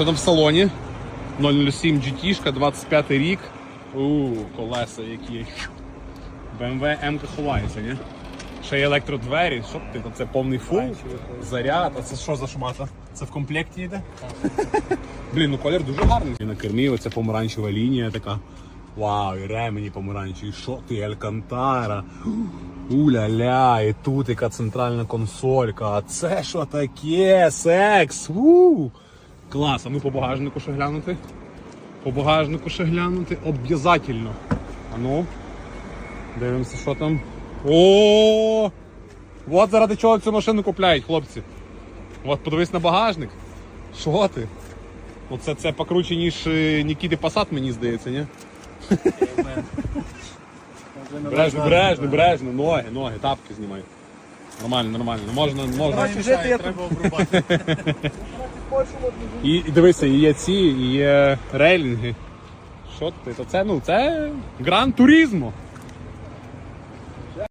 Що там в салоні? 007 GT, 25 рік. У, колеса які. BMW M ховається, ні? Ще є електродвері. Що ти? Це повний фул. Заряд. А це що за шмата? Це в комплекті йде? Блін, ну колір дуже гарний. І на кермі оця помаранчева лінія така. Вау, і ремені помаранчеві. Що ти, Алькантара? Уля-ля, і тут яка центральна консолька. А це що таке? Секс! У! Клас, а ну по багажнику ще глянути. По багажнику ще глянути. Обов'язательно. А ну. Дивимося, що там. О! От заради чого цю машину купляють, хлопці. От подивись на багажник. Що ти? Оце це покруче, ніж е, Нікіти Passat, мені здається, ні? Бережно, бережно, бережно, ноги, ноги, тапки знімай. Нормально, нормально. Можна, можна. Треба обрубати. І, і дивися, і є ці, і є рейлінги. Що ти? То це, ну, це гран туризмо.